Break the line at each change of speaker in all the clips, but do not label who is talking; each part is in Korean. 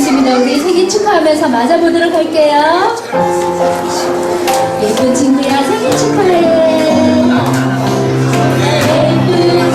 좋습니다. 우리 생일 축하하면서 맞아보도록 할게요. 예쁜 친구야 생일 축하해. 예쁜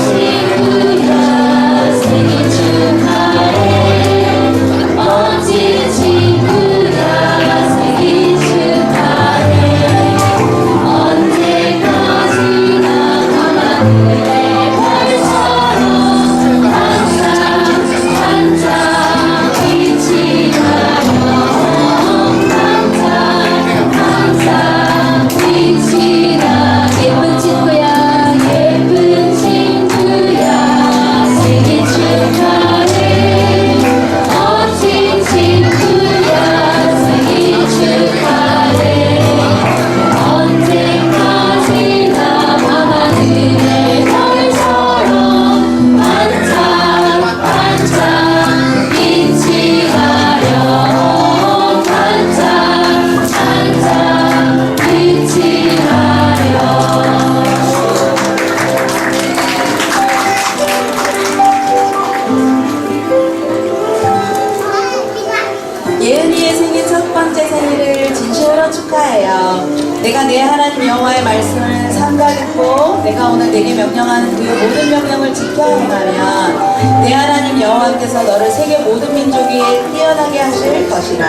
내 하나님 여호와의 말씀을 삼가듣고 내가 오늘 내게 명령하는 그 모든 명령을 지켜 행하면 내 하나님 여호와께서 너를 세계 모든 민족이 뛰어나게 하실 것이라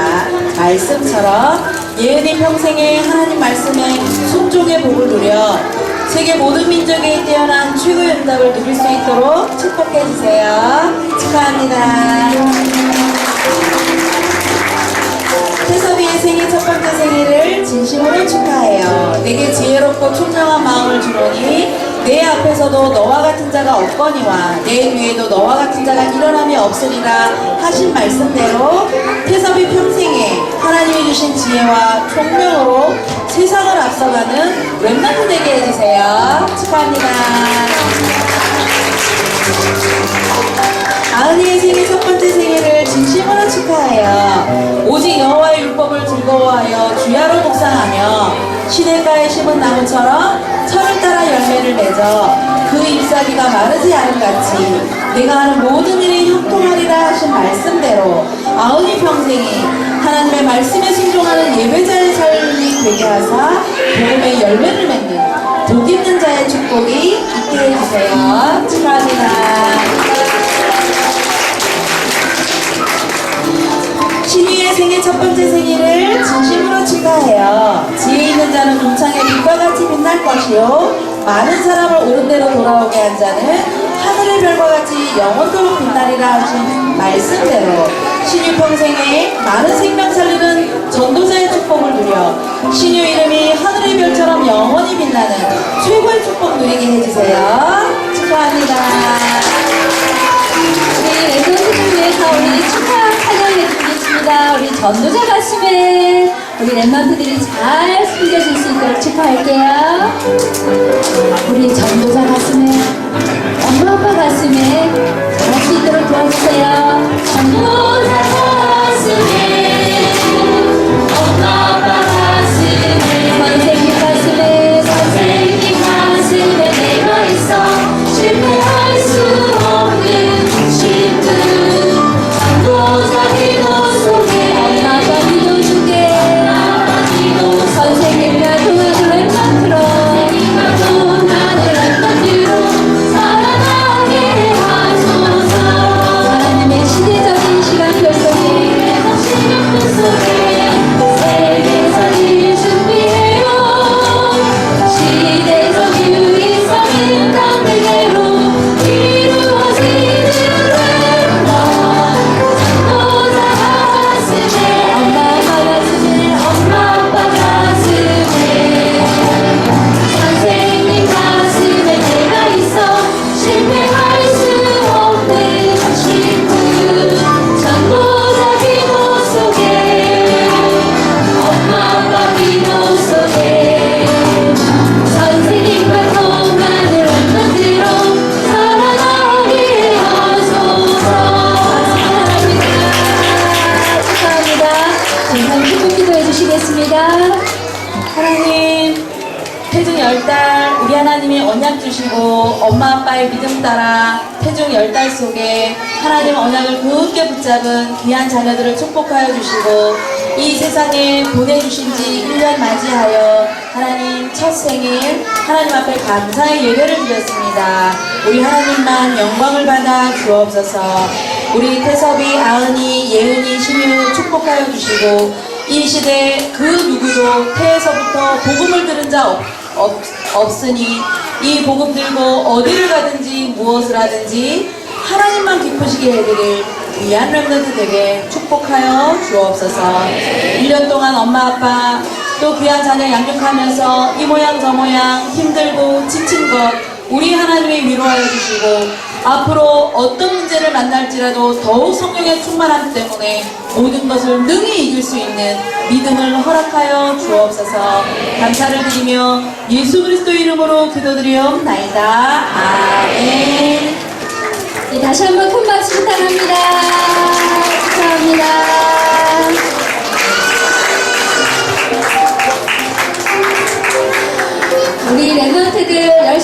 말씀처럼 예은이 평생에 하나님 말씀에 순종의 복을 누려 세계 모든 민족이 뛰어난 최고의 응답을 누릴 수 있도록 축복해 주세요. 축하합니다. 진심으로 축하해요. 내게 지혜롭고 총명한 마음을 주노니 내 앞에서도 너와 같은 자가 없거니와 내 뒤에도 너와 같은 자가 일어남이 없으리라 하신 말씀대로 태섭이 평생에 하나님이 주신 지혜와 총명으로 세상을 앞서가는 웬만큼 되게 해주세요. 축하합니다. 아은이의 생일 첫 번째 생일을 진심으로 축하해요. 오직 여호와의 율법을 즐거워하여 주야로 묵상하며 시냇가에 심은 나무처럼 철을 따라 열매를 맺어 그 잎사귀가 마르지 않은 같이 내가 하는 모든 일이 형통하리라 하신 말씀대로 아은이 평생이 하나님의 말씀에 순종하는 예배자의 삶이 되게 하사 복음의 열매를 맺는 복 있는 자의 축복이 있게 해주세요. 축하합니다. 첫 번째 생일을 진심으로 축하해요. 지혜 있는 자는 동창의 빛과 같이 빛날 것이요. 많은 사람을 옳은 대로 돌아오게 한 자는 하늘의 별과 같이 영원토록 빛나리라 하신 말씀대로 신유 평생에 많은 생명 살리는 전도자의 축복을 누려 신유 이름이 하늘의 별처럼 영원히 빛나는 최고의 축복 누리게 해주세요. 축하합니다.
전도자 가슴에 우리 랜덤들이 잘 숨겨질 수 있도록 축하할게요. 우리 전도자 가슴에 엄마 아빠 가슴에 기도 해주시겠습니다
하나님 태중 열달 우리 하나님이 언약 주시고 엄마 아빠의 믿음 따라 태중 열달 속에 하나님 언약을 굳게 붙잡은 귀한 자녀들을 축복하여 주시고 이 세상에 보내주신 지 1년 맞이하여 하나님 첫 생일 하나님 앞에 감사의 예배를 드렸습니다. 우리 하나님만 영광을 받아 주옵소서 우리 태섭이, 아은이, 예은이, 신유 축복하여 주시고 이 시대 그 누구도 태에서부터 복음을 들은 자 없, 없, 없으니 이 복음 들고 어디를 가든지 무엇을 하든지 하나님만 기쁘시게 해드릴 귀한 렘넌트 되게 축복하여 주옵소서. 1년 동안 엄마 아빠 또 귀한 자녀 양육하면서 이 모양 저 모양 힘들고 지친 것 우리 하나님이 위로하여 주시고 앞으로 어떤 문제를 만날지라도 더욱 성령의 충만함 때문에 모든 것을 능히 이길 수 있는 믿음을 허락하여 주옵소서 감사를 드리며 예수 그리스도 이름으로 기도드리옵나이다 아멘
네, 다시 한번 큰 박수 부탁합니다. 축하합니다. 우리 랩런트들 열심히